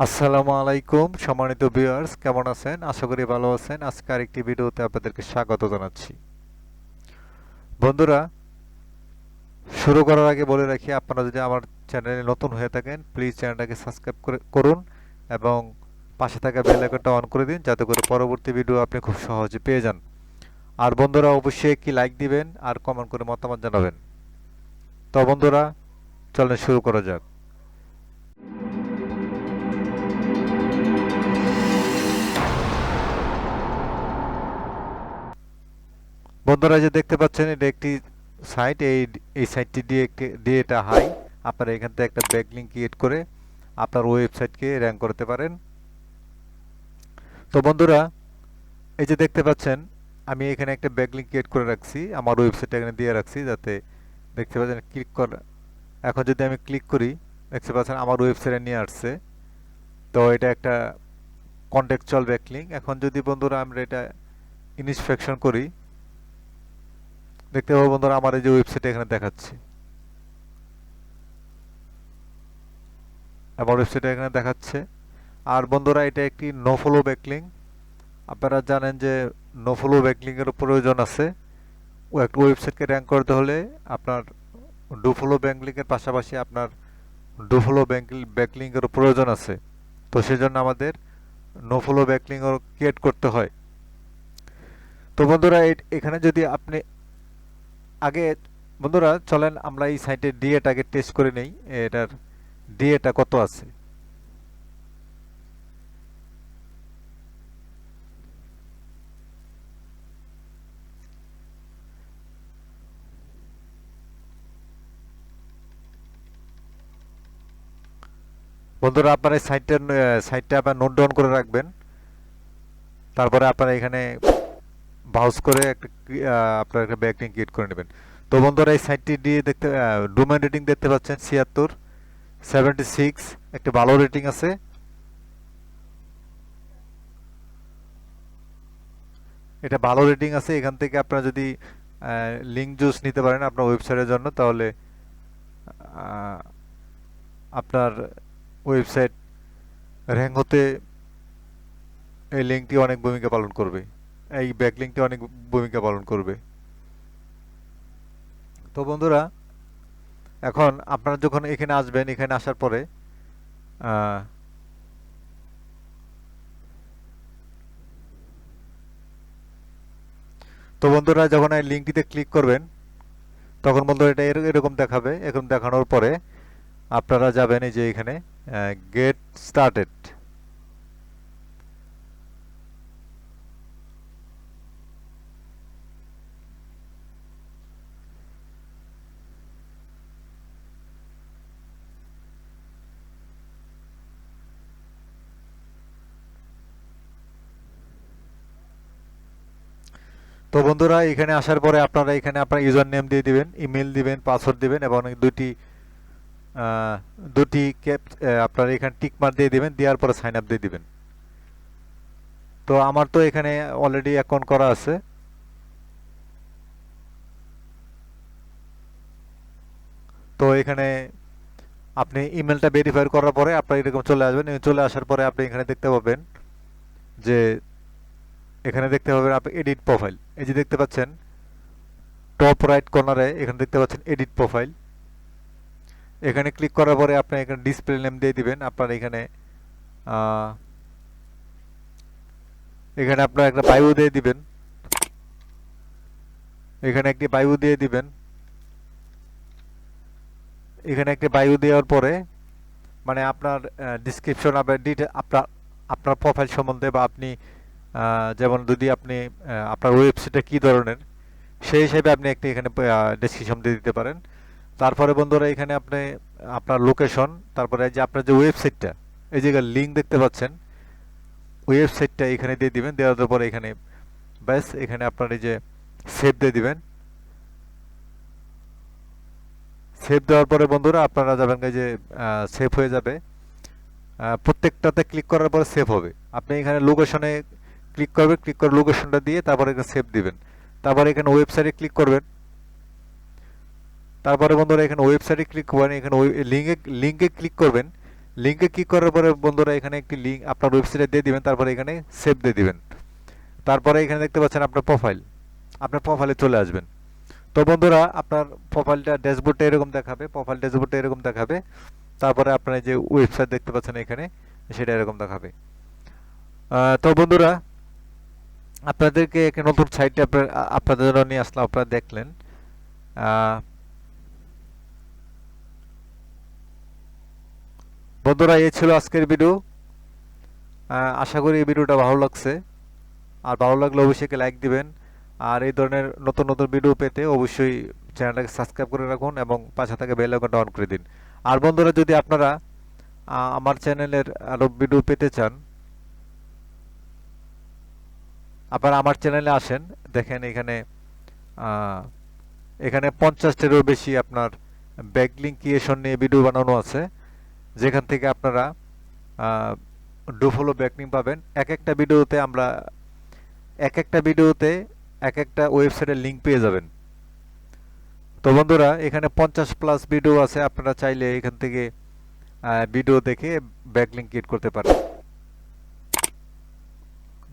আসসালামু আলাইকুম, সম্মানিত ভিউয়ার্স, কেমন আছেন? আশা করি ভালো আছেন। আজকে আরেকটি ভিডিওতে আপনাদেরকে স্বাগত জানাচ্ছি। বন্ধুরা, শুরু করার আগে বলে রাখি, আপনারা যদি আমার চ্যানেলে নতুন হয়ে থাকেন প্লিজ চ্যানেলটাকে সাবস্ক্রাইব করে, করুন এবং পাশে থাকা বেল আইকনটা অন করে দিন, যাতে করে পরবর্তী ভিডিও আপনি খুব সহজে পেয়ে যান। আর বন্ধুরা, অবশ্যই একটি লাইক দিবেন আর কমেন্ট করে মতামত জানাবেন। তো বন্ধুরা, চলেন শুরু করা যাক। বন্ধুরা যে দেখতে পাচ্ছেন, এটা একটি সাইট এই এই সাইটটি দিয়ে দিয়ে এটা হাই আপনারা এখান থেকে একটা ব্যাক লিঙ্ক ক্রিয়েট করে আপনার ওয়েবসাইটকে র্যাঙ্ক করতে পারেন। তো বন্ধুরা, এই যে দেখতে পাচ্ছেন, আমি এখানে একটা ব্যাক লিঙ্ক ক্রিয়েট করে রাখছি, আমার ওয়েবসাইটটা এখানে দিয়ে রাখছি, যাতে দেখতে পাচ্ছেন ক্লিক কর, এখন যদি আমি ক্লিক করি, দেখতে পাচ্ছেন আমার ওয়েবসাইটে নিয়ে আসছে। তো এটা একটা কন্টেক্সচুয়াল ব্যাকলিং এখন যদি বন্ধুরা আমরা এটা ইনস্পেকশন করি দেখতে পাবো বন্ধুরা, আমার এই যে ওয়েবসাইট এখানে দেখাচ্ছে। আমার ওয়েবসাইট এখানে দেখাচ্ছে। আর বন্ধুরা, এটা একটি নো ফলো ব্যাকলিং আপনারা জানেন যে নো ফলো ব্যাকলিং এর প্রয়োজন আছে। একটা ওয়েবসাইটকে র্যাঙ্ক করতে হলে আপনার ডু ফলো ব্যাকলিং এর পাশাপাশি আপনার ডু ফলো ব্যাকলিং এর প্রয়োজন আছে। তো সেজন্য আমাদের নো ফলো ব্যাকলিং ক্রিয়েট করতে হয়। তো বন্ধুরা এখানে যদি আপনি আগে বন্ধুরা, চলেন আমরা এই সাইটে ডিএটাকে টেস্ট করে নেই, এটার ডিএটা কত আছে? বন্ধুরা, আপনারা এই সাইটটা সাইটটা আপনার নোট ডাউন করে রাখবেন। তারপরে আপনারা এখানে ব্রাউজ করে একটা আপনার একটা ব্যাকলিং ক্রিয়েট করে নেবেন। তো বন্ধুরা, এই সাইটটি দিয়ে দেখতে ডোমেন রেটিং দেখতে পাচ্ছেন, ছিয়াত্তর সেভেন্টি সিক্স একটা ভালো রেটিং আছে। এটা ভালো রেটিং আছে, এখান থেকে আপনারা যদি লিঙ্ক জুস নিতে পারেন আপনার ওয়েবসাইটের জন্য, তাহলে আপনার ওয়েবসাইট র্যাঙ্ক হতে এই লিঙ্কটি অনেক ভূমিকা পালন করবে। এই ব্যাকলিংটি অনেক ভূমিকা পালন করবে। তো বন্ধুরা, এখন আপনারা যখন এখানে আসবেন, এখানে আসার পরে তো বন্ধুরা, যখন এই লিঙ্কটিতে ক্লিক করবেন, তখন বন্ধুরা এটা এরকম দেখাবে। এরকম দেখানোর পরে আপনারা যাবেন এই যে এখানে গেট স্টার্টেড তো বন্ধুরা, এখানে আসার পরে আপনারা এখানে আপনার ইউজার নেম দিয়ে দিবেন ইমেল দিবেন পাসওয়ার্ড দিবেন এবং দুটি দুটি ক্যাপ আপনারা এখানে টিক মার দিয়ে দিবেন, দেওয়ার পরে সাইন আপ দিয়ে দিবেন। তো আমার তো এখানে অলরেডি অ্যাকাউন্ট করা আছে। তো এখানে আপনি ইমেলটা ভেরিফাই করার পরে আপনার এরকম চলে আসবেন চলে আসার পরে আপনি এখানে দেখতে পাবেন যে, এখানে দেখতে পাবেন আপনি এডিট প্রোফাইল এই যে দেখতে পাচ্ছেন টপ রাইট কর্নারে এখানে দেখতে পাচ্ছেন এডিট প্রোফাইল এখানে ক্লিক করার পরে আপনি এখানে ডিসপ্লে নেম দিয়ে দিবেন। আপনার এখানে এখানে আপনার একটা বায়ু দিয়ে দিবেন। এখানে একটি বায়ু দিয়ে দিবেন। এখানে একটি বায়ু দেওয়ার পরে মানে আপনার ডিসক্রিপশন আপনার ডিটেল আপনার আপনার প্রোফাইল সম্বন্ধে বা আপনি যেমন যদি আপনি আপনার ওয়েবসাইটটা কী ধরনের, সেই হিসেবে আপনি একটি এখানে ডেসক্রিপশন দিয়ে দিতে পারেন। তারপরে বন্ধুরা এখানে আপনি, আপনার লোকেশন তারপরে যে আপনার যে ওয়েবসাইটটা এই জায়গায় লিঙ্ক দেখতে পাচ্ছেন ওয়েবসাইটটা এখানে দিয়ে দিবেন, দেওয়ার পরে এখানে, ব্যাস, এখানে আপনার এই যে সেভ দিয়ে দিবেন। সেভ দেওয়ার পরে বন্ধুরা আপনারা যাবেন যে সেভ হয়ে যাবে। প্রত্যেকটাতে ক্লিক করার পরে সেভ হবে। আপনি এখানে লোকেশনে ক্লিক করবেন ক্লিক করে লোকেশনটা দিয়ে তারপরে এখানে সেভ দিবেন। তারপরে এখানে ওয়েবসাইটে ক্লিক করবেন। তারপরে বন্ধুরা এখানে ওয়েবসাইটে ক্লিক করবেন এখানে লিঙ্কে লিঙ্কে ক্লিক করবেন। লিঙ্কে ক্লিক করার পরে বন্ধুরা এখানে একটি লিঙ্ক আপনার ওয়েবসাইটে দিয়ে দিবেন, তারপরে এখানে সেভ দিয়ে দিবেন। তারপরে এখানে দেখতে পাচ্ছেন আপনার প্রোফাইল আপনার প্রোফাইলে চলে আসবেন। তো বন্ধুরা আপনার প্রোফাইলটা ড্যাশবোর্ডটা এরকম দেখাবে প্রোফাইল ড্যাশবোর্ডটা এরকম দেখাবে। তারপরে আপনার যে ওয়েবসাইট দেখতে পাচ্ছেন এখানে, সেটা এরকম দেখাবে। তো বন্ধুরা আপনাদেরকে একটা নতুন সাইটে আপনাদের জন্য নিয়ে আসলাম, আপনারা দেখলেন। বন্ধুরা, এই ছিল আজকের ভিডিও আশা করি এই ভিডিওটা ভালো লাগছে। আর ভালো লাগলে অবশ্যই লাইক দিবেন। আর এই ধরনের নতুন নতুন ভিডিও পেতে অবশ্যই চ্যানেলটাকে সাবস্ক্রাইব করে রাখুন এবং পাশে থাকা বেল আইকনটা অন করে দিন। আর বন্ধুরা, যদি আপনারা আমার চ্যানেলের আরও ভিডিও পেতে চান আপনারা আমার চ্যানেলে আসেন, দেখেন এখানে এখানে পঞ্চাশটিরও বেশি আপনার ব্যাকলিং ক্রিয়েশন নিয়ে ভিডিও বানানো আছে। যেখান থেকে আপনারা ডুফলো ব্যাকলিং পাবেন। এক একটা ভিডিওতে আমরা, এক একটা ভিডিওতে এক একটা ওয়েবসাইটের লিঙ্ক পেয়ে যাবেন। তো বন্ধুরা, এখানে পঞ্চাশ প্লাস ভিডিও আছে। আপনারা চাইলে এখান থেকে ভিডিও দেখে ব্যাকলিং ক্রিয়েট করতে পারেন।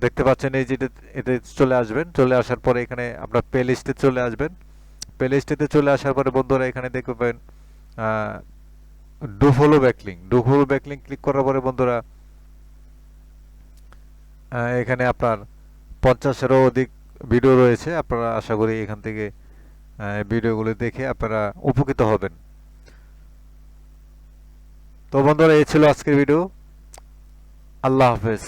দেখতে পাচ্ছেন এই যেটা এটা চলে আসবেন। চলে আসার পরে এখানে আপনার প্লে লিস্টে চলে আসবেন। প্লে লিস্টেতে চলে আসার পরে বন্ধুরা এখানে দেখবেন do follow backlink do follow backlink click করার পরে বন্ধুরা এখানে আপনার পঞ্চাশেরও অধিক ভিডিও রয়েছে। আপনারা আশা করি এখান থেকে ভিডিওগুলো দেখে আপনারা উপকৃত হবেন। তো বন্ধুরা, এই ছিল আজকের ভিডিও আল্লাহ হাফেজ।